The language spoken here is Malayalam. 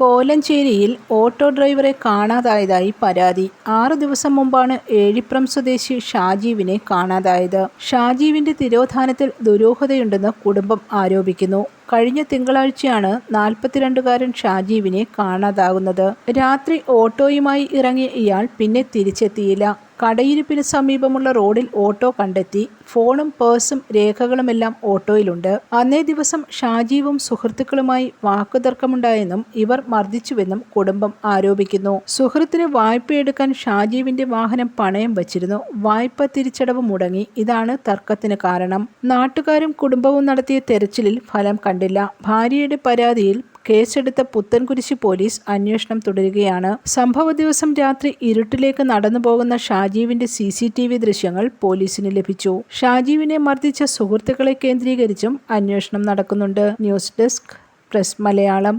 കോലഞ്ചേരിയിൽ ഓട്ടോ ഡ്രൈവറെ കാണാതായതായി പരാതി. ആറു ദിവസം മുമ്പാണ് ഏഴിപ്രം സ്വദേശി ഷാജീവിനെ കാണാതായത്. ഷാജീവിന്റെ തിരോധാനത്തിൽ ദുരൂഹതയുണ്ടെന്ന് കുടുംബം ആരോപിക്കുന്നു. കഴിഞ്ഞ തിങ്കളാഴ്ചയാണ് നാൽപ്പത്തിരണ്ടുകാരൻ ഷാജീവിനെ കാണാതാകുന്നത്. രാത്രി ഓട്ടോയുമായി ഇറങ്ങിയ ഇയാൾ പിന്നെ തിരിച്ചെത്തിയില്ല. കടയിരിപ്പിന് സമീപമുള്ള റോഡിൽ ഓട്ടോ കണ്ടെത്തി. ഫോണും പേഴ്സും രേഖകളുമെല്ലാം ഓട്ടോയിലുണ്ട്. അന്നേ ദിവസം ഷാജീവും സുഹൃത്തുക്കളുമായി വാക്കുതർക്കമുണ്ടായെന്നും ഇവർ മർദ്ദിച്ചുവെന്നും കുടുംബം ആരോപിക്കുന്നു. സുഹൃത്തിന് വായ്പയെടുക്കാൻ ഷാജീവിന്റെ വാഹനം പണയം വച്ചിരുന്നു. വായ്പ തിരിച്ചടവ് മുടങ്ങി. ഇതാണ് തർക്കത്തിന് കാരണം. നാട്ടുകാരും കുടുംബവും നടത്തിയ തെരച്ചിലിൽ ഫലം കണ്ടില്ല. ഭാര്യയുടെ പരാതിയിൽ കേസെടുത്ത പുത്തൻകുരിശി പോലീസ് അന്വേഷണം തുടരുകയാണ്. സംഭവ ദിവസം രാത്രി ഇരുട്ടിലേക്ക് നടന്നു പോകുന്ന ഷാജീവിന്റെ സി സി ടി വി ദൃശ്യങ്ങൾ പോലീസിന് ലഭിച്ചു. ഷാജീവിനെ മർദ്ദിച്ച സുഹൃത്തുക്കളെ കേന്ദ്രീകരിച്ചും അന്വേഷണം നടക്കുന്നുണ്ട്. News desk press Malayalam.